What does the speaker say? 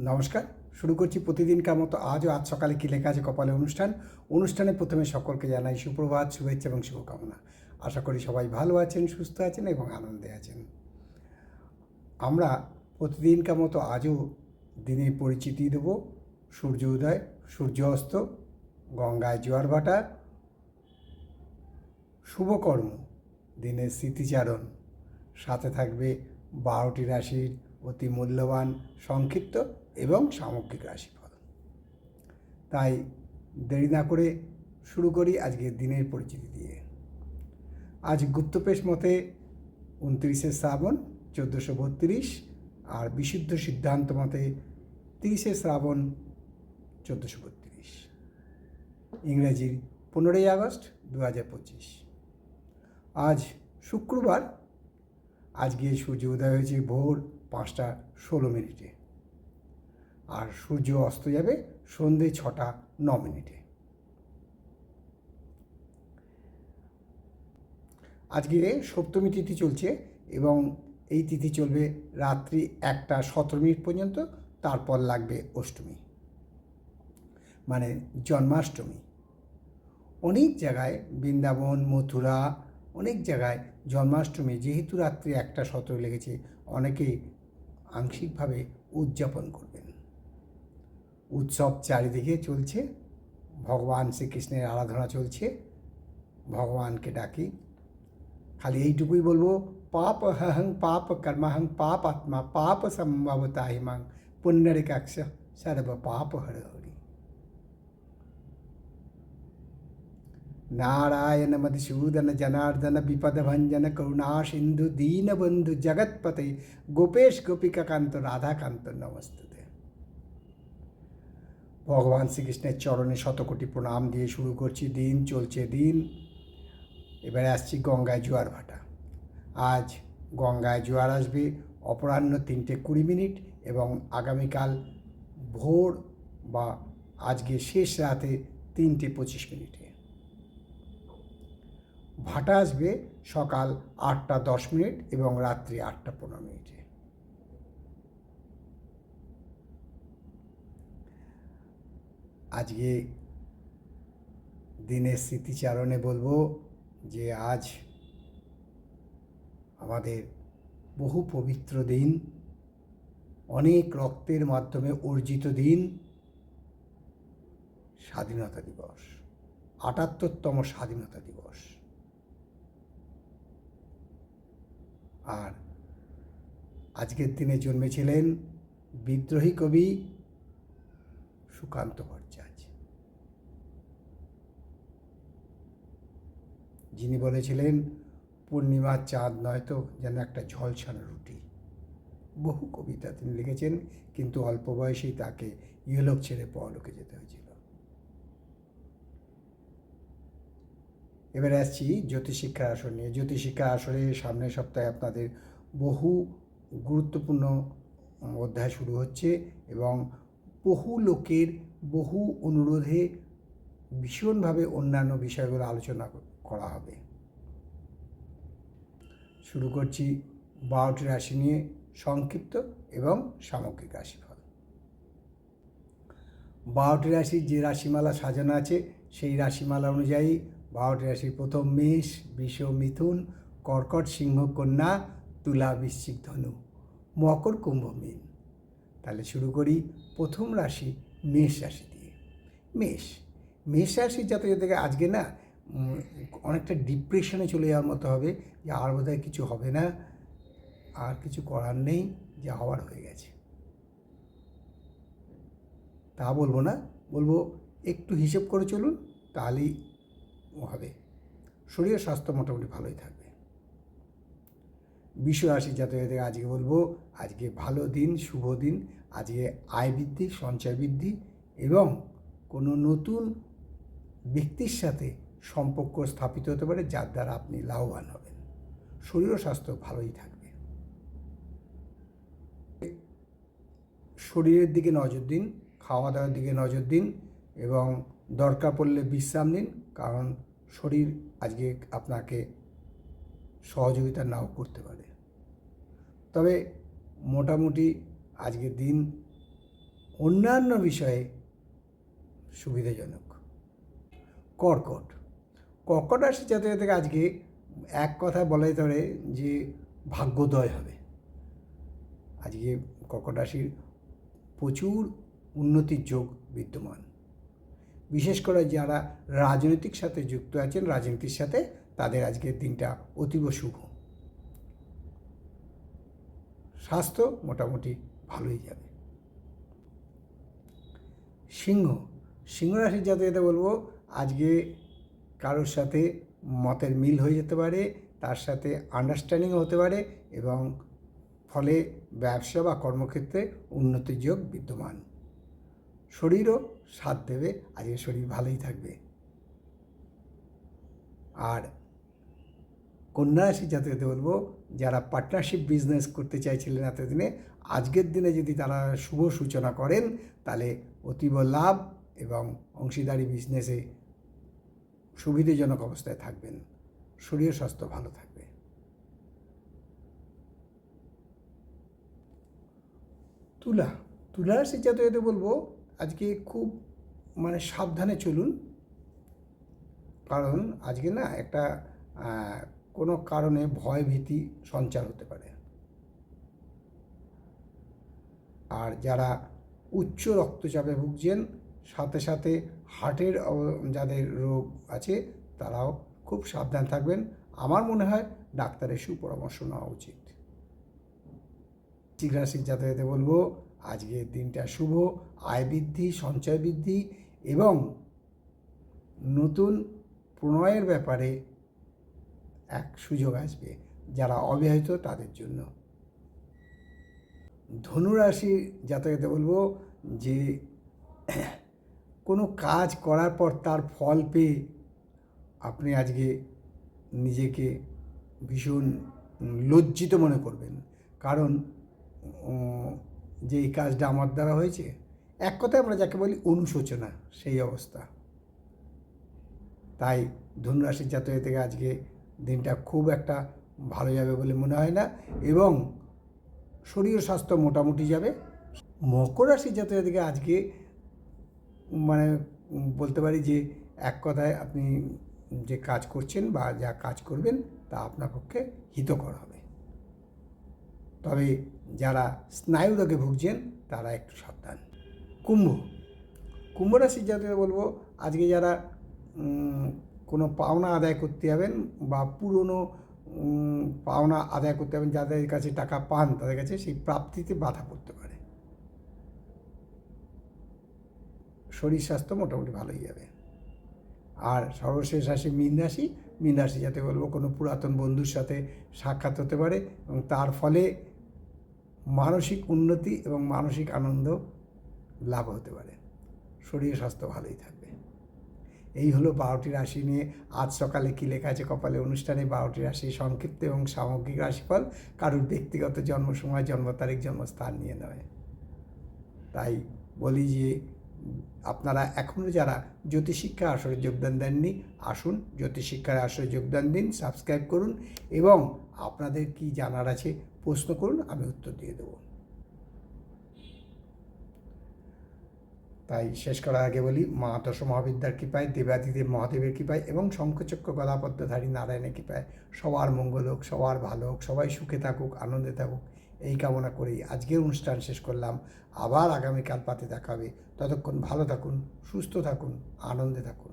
নমস্কার, শুরু করছি প্রতিদিনকার মতো আজও আজ সকালে কী লেখা আছে কপালে অনুষ্ঠান। অনুষ্ঠানে প্রথমে সকলকে জানাই সুপ্রভাত, শুভেচ্ছা এবং শুভকামনা। আশা করি সবাই ভালো আছেন, সুস্থ আছেন এবং আনন্দে আছেন। আমরা প্রতিদিনকার মতো আজও দিনের পরিচিতি দেব। সূর্য উদয়, সূর্য অস্ত, গঙ্গায় জোয়ার ভাটা শুভকর্ম, দিনের স্মৃতিচারণ। সাথে থাকবে বারোটি রাশির অতি মূল্যবান সংক্ষিপ্ত এবং সামগ্রিক রাশিফল। তাই দেরি না করে শুরু করি আজকের দিনের পরিচিতি দিয়ে। আজ গুপ্তপেশ মতে উনত্রিশে শ্রাবণ চোদ্দোশো বত্রিশ আর বিশুদ্ধ সিদ্ধান্ত মতে তিরিশে শ্রাবণ চোদ্দোশো বত্রিশ। ইংরেজির পনেরোই আগস্ট দু হাজার পঁচিশ। আজ শুক্রবার, আজকে সূর্য উদয় হয়েছে ভোর পাঁচটা ষোলো মিনিটে। আর সূর্য অস্ত যাবে সন্ধে ছটা, ন মিনিটে। আজকে সপ্তমী তিথি চলছে এবং এই তিথি চলবে রাত্রি একটা সতেরো মিনিট পর্যন্ত, তারপর লাগবে অষ্টমী মানে জন্মাষ্টমী। অনেক জায়গায় বৃন্দাবন, মথুরা, অনেক জায়গায় জন্মাষ্টমী, যেহেতু রাত্রি একটা সতেরো লেগেছে, অনেকেই আংশিকভাবে উদযাপন করবেন। উৎসব চারিদিকে চলছে ভগবান শ্রীকৃষ্ণের আরাধনা চলছে ভগবানকে ডাকি খালি এইটুকুই বলবো পাপ হহং পাপ কর্মাহং পাপ আত্মা পাপ সম্ভবতা হিমাং পুণ্যরিকাক্ষ সর্ব পাপ হর হরি নারায়ণ মধুসূদন জনার্দন বিপদ ভঞ্জন করুণা সিন্ধু দীনবন্ধু জগৎপতে গোপেশ গোপিকাকান্ত রাধাকান্ত নমস্তুতে ভগবান শ্রীকৃষ্ণের চরণে শতকোটি প্রণাম দিয়ে শুরু করছি। দিন চলছে দিন। এবারে আসছি গঙ্গায় জোয়ার ভাটা। আজ গঙ্গায় জোয়ার আসবে অপরাহ্ন তিনটে কুড়ি মিনিট এবং আগামীকাল ভোর বা আজকে শেষ রাতে তিনটে পঁচিশ মিনিটে। ভাটা আসবে সকাল আটটা দশ মিনিট এবং রাত্রি আটটা পনেরো মিনিটে। আজকে দিনের স্মৃতিচারণে বলব যে আজ আমাদের বহু পবিত্র দিন, অনেক রক্তের মাধ্যমে অর্জিত দিন, স্বাধীনতা দিবস, আটাত্তরতম স্বাধীনতা দিবস। আর আজকের দিনে জন্মেছিলেন বিদ্রোহী কবি সুকান্ত ভট্টাচার্য। যিনি বলেছিলেন, পূর্ণিমার চাঁদ নয়তো যেন একটা ঝলসানো রুটি। বহু কবিতা তিনি লিখেছেন, কিন্তু অল্প বয়সেই তাকে ইহলোক ছেড়ে পরলোকে যেতে হয়েছিল। এবারে আসছি জ্যোতিষিক্ষা আসর নিয়ে। জ্যোতিষিক্ষা আসরে সামনের সপ্তাহে আপনাদের বহু গুরুত্বপূর্ণ অধ্যায় শুরু হচ্ছে এবং বহু লোকের বহু অনুরোধে ভীষণভাবে অন্যান্য বিষয়গুলো আলোচনা করা হবে। শুরু করছি বারোটি রাশি নিয়ে সংক্ষিপ্ত এবং সামগ্রিক রাশিফল। বারোটি রাশির যে রাশিমালা সাজানো আছে, সেই রাশিমালা অনুযায়ী বারোটি রাশির প্রথম মেষ, বিষ মিথুন, কর্কট, সিংহ, কন্যা, তুলা, বৃশ্চিক ধনু, মকর, কুম্ভ, মীন। তাহলে শুরু করি প্রথম রাশি মেষ রাশি দিয়ে। মেষ মেষ রাশির যাতে যাতে আজকে না অনেকটা ডিপ্রেশনে চলে যাওয়ার মতো হবে, যে আর বোধহয় কিছু হবে না, আর কিছু করার নেই, যে হওয়ার হয়ে গেছে। তা বলব না, বলব একটু হিসেব করে চলুন, তাহলেই হবে। শরীর স্বাস্থ্য মোটামুটি ভালোই থাকবে। বিশ্ব রাশি জাতকদের আজকে বলব, আজকে ভালো দিন, শুভ দিন, আজকে আয় বৃদ্ধি, সঞ্চয় বৃদ্ধি এবং কোনো নতুন ব্যক্তির সাথে সম্পর্ক স্থাপিত হতে পারে যার দ্বারা আপনি লাভবান হবেন। শরীর স্বাস্থ্য ভালোই থাকবে। শরীরের দিকে নজর দিন খাওয়া দাওয়ার দিকে নজর দিন এবং দরকার পড়লে বিশ্রাম নিন, কারণ শরীর আজকে আপনাকে সহযোগিতা নাও করতে পারে। তবে মোটামুটি আজকের দিন অন্যান্য বিষয়ে সুবিধাজনক। কর্কট। কর্কট জাতক থেকে? আজকে এক কথা বলা যেতে পারে যে ভাগ্যোদয় হবে। আজকে কর্কট প্রচুর উন্নতির যোগ বিদ্যমান। বিশেষ করে যারা রাজনৈতিক সাথে যুক্ত আছেন, রাজনীতির সাথে, তাদের আজকের দিনটা অতীব শুভ। স্বাস্থ্য মোটামুটি ভালোই যাবে। সিংহ সিংহ রাশির জাতকদের বলব, আজকে কারোর সাথে মতের মিল হয়ে যেতে পারে, তার সাথে আন্ডারস্ট্যান্ডিংও হতে পারে এবং ফলে ব্যবসা বা কর্মক্ষেত্রে উন্নতির যোগ বিদ্যমান। শরীরও সাথ দেবে আজকে শরীর ভালোই থাকবে। আর কন্যা রাশি জাতকদের বলব, যারা পার্টনারশিপ বিজনেস করতে চাইছিলেন এতদিনে, আজকের দিনে যদি তারা শুভ সূচনা করেন, তাহলে অতীব লাভ এবং অংশীদারি বিজনেসে সুবিধাজনক অবস্থায় থাকবেন। শরীর স্বাস্থ্য ভালো থাকবে। তুলা তুলা রাশির জাতকদের বলব, আজকে খুব মানে সাবধানে চলুন। কারণ আজকে না একটা কোনো কারণে ভয় ভীতি সঞ্চার হতে পারে। আর যারা উচ্চ রক্তচাপে ভুগছেন সাথে সাথে হার্টের যাদের রোগ আছে তারাও খুব সাবধান থাকবেন। আমার মনে হয় ডাক্তারের সুপরামর্শ নেওয়া উচিত। বৃশ্চিক রাশির জাতকদের বলব, আজকের দিনটা শুভ, আয় বৃদ্ধি, সঞ্চয় বৃদ্ধি এবং নতুন প্রণয়ের ব্যাপারে এক সুযোগ আসবে যারা অবিবাহিত তাদের জন্য। ধনুরাশি জাতকতে বলব যে কোনো কাজ করার পর তার ফল পেয়ে আপনি আজকে নিজেকে ভীষণ লজ্জিত মনে করবেন। কারণ যে এই কাজটা আমার দ্বারা হয়েছে, এক কথায় আমরা যাকে বলি অনুশোচনা, সেই অবস্থা। তাই ধনুরাশির জাতক থেকে আজকে দিনটা খুব একটা ভালো যাবে বলে মনে হয় না এবং শরীর স্বাস্থ্য মোটামুটি যাবে। মকর রাশির জাতক থেকে আজকে মানে বলতে পারি যে এক কথায় আপনি যে কাজ করছেন বা যা কাজ করবেন তা আপনার পক্ষে হিতকর হবে। তবে যারা স্নায়ু রোগে ভুগছেন তারা একটু সাবধান। কুম্ভ। কুম্ভ রাশির জাতকে বলব, আজকে যারা কোনো পাওনা আদায় করতে যাবেন বা পুরনো পাওনা আদায় করতে যাবেন, যাদের কাছে টাকা পান তাদের কাছে সেই প্রাপ্তিতে বাধা পড়তে পারে। শরীর স্বাস্থ্য মোটামুটি ভালোই যাবে। আর সর্বশেষ রাশি মীন রাশি। মীন রাশি যাতে বলব কোনো পুরাতন বন্ধুর সাথে সাক্ষাৎ হতে পারে এবং তার ফলে মানসিক উন্নতি এবং মানসিক আনন্দ লাভ হতে পারে। শরীর স্বাস্থ্য ভালোই থাকবে। এই হলো বারোটি রাশি নিয়ে আজ সকালে কী লেখা আছে কপালে অনুষ্ঠানে বারোটি রাশি সংক্ষিপ্ত এবং সামগ্রিক রাশিফল। কারোর ব্যক্তিগত জন্ম সময় জন্ম তারিখ, জন্মস্থান নিয়ে নয়। তাই বলি যে আপনারা এখনও যারা জ্যোতিষশিক্ষা আসরে যোগদান দেননি, আসুন জ্যোতিষশিক্ষার আসরে যোগদান দিন, সাবস্ক্রাইব করুন এবং আপনাদের কি জানার আছে প্রশ্ন করুন, আমি উত্তর দিয়ে দেবো। তাই শেষ করার আগে বলি, মা দশ মহাবিদ্যার কৃপায়, দেবাদিদেব মহাদেবের কৃপায় এবং শঙ্খচক্র গদাপদ্মধারী নারায়ণের কৃপায় সবার মঙ্গল হোক, সবার ভালো হোক, সবাই সুখে থাকুক, আনন্দে থাকুক। এই কামনা করেই আজকের অনুষ্ঠান শেষ করলাম। আবার আগামীকাল পাতে দেখাবে ততক্ষণ ভালো থাকুন, সুস্থ থাকুন, আনন্দে থাকুন।